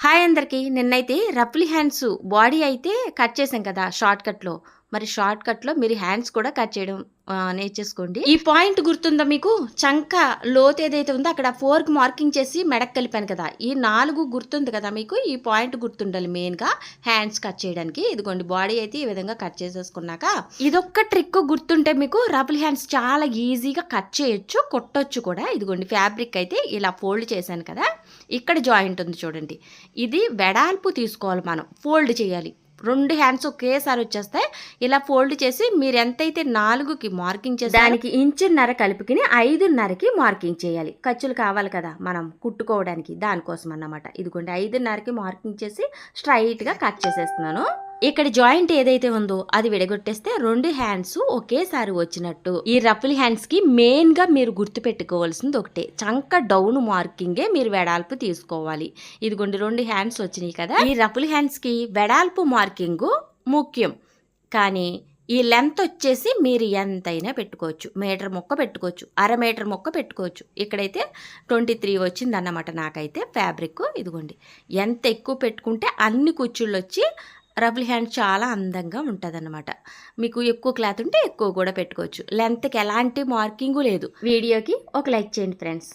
Hi అందరికీ. నిన్నైతే రఫ్లీ హ్యాండ్స్ బాడీ అయితే కట్ చేసాం కదా షార్ట్ కట్లో మరి షార్ట్ కట్లో మీరు హ్యాండ్స్ కూడా కట్ చేయడం నేర్చేసుకోండి. ఈ పాయింట్ గుర్తుందా మీకు? చంక లోతు ఏదైతే ఉందో అక్కడ ఫోర్క్ మార్కింగ్ చేసి మెడక్ కలిపాను కదా. ఈ నాలుగు గుర్తుంది కదా మీకు? ఈ పాయింట్ గుర్తుండాలి మెయిన్గా. హ్యాండ్స్ కట్ చేయడానికి. ఇదిగోండి బాడీ అయితే ఈ విధంగా కట్ చేసేసుకున్నాక. ఇదొక్క ట్రిక్ గుర్తుంటే మీకు రబుల్ హ్యాండ్స్ చాలా ఈజీగా కట్ చేయొచ్చు కొట్టొచ్చు కూడా. ఇదిగోండి ఫ్యాబ్రిక్ అయితే ఇలా ఫోల్డ్ చేశాను కదా. ఇక్కడ జాయింట్ ఉంది చూడండి. ఇది వెడాల్పు తీసుకోవాలి మనం. ఫోల్డ్ చేయాలి. రెండు హ్యాండ్స్ ఒకేసారి వచ్చేస్తాయి. ఇలా ఫోల్డ్ చేసి మీరు ఎంతైతే నాలుగుకి మార్కింగ్ చేసి దానికి ఇంచున్నర కలిపికిని ఐదున్నరకి మార్కింగ్ చేయాలి. ఖర్చులు కావాలి కదా మనం కుట్టుకోవడానికి దానికోసం అన్నమాట ఇదిగోండి ఐదున్నరకి మార్కింగ్ చేసి స్ట్రైట్గా కట్ చేసేస్తున్నాను. ఇక్కడ జాయింట్ ఏదైతే ఉందో అది విడగొట్టేస్తే రెండు హ్యాండ్స్ ఒకేసారి వచ్చినట్టు. ఈ రఫిల్ హ్యాండ్స్కి మెయిన్గా మీరు గుర్తు పెట్టుకోవాల్సింది ఒకటే. చంక డౌన్ మార్కింగే మీరు వెడాల్పు తీసుకోవాలి. ఇదిగోండి రెండు హ్యాండ్స్ వచ్చినాయి కదా. ఈ రఫుల్ హ్యాండ్స్కి వెడాల్పు మార్కింగ్ ముఖ్యం. కానీ ఈ లెంత్ వచ్చేసి మీరు ఎంతైనా పెట్టుకోవచ్చు. మీటర్ మొక్క పెట్టుకోవచ్చు. అర మీటర్ మొక్క పెట్టుకోవచ్చు. ఇక్కడైతే ట్వంటీ త్రీ వచ్చింది అన్నమాట నాకైతే ఫ్యాబ్రిక్ ఇదిగోండి ఎంత ఎక్కువ పెట్టుకుంటే అన్ని కుచ్చుళ్ళు వచ్చి రబుల్ హ్యాండ్ చాలా అందంగా ఉంటుందన్నమాట. మీకు ఎక్కువ క్లాత్ ఉంటే ఎక్కువ కూడా పెట్టుకోవచ్చు. లెంత్కి ఎలాంటి మార్కింగ్ లేదు. వీడియోకి ఒక లైక్ చేయండి ఫ్రెండ్స్.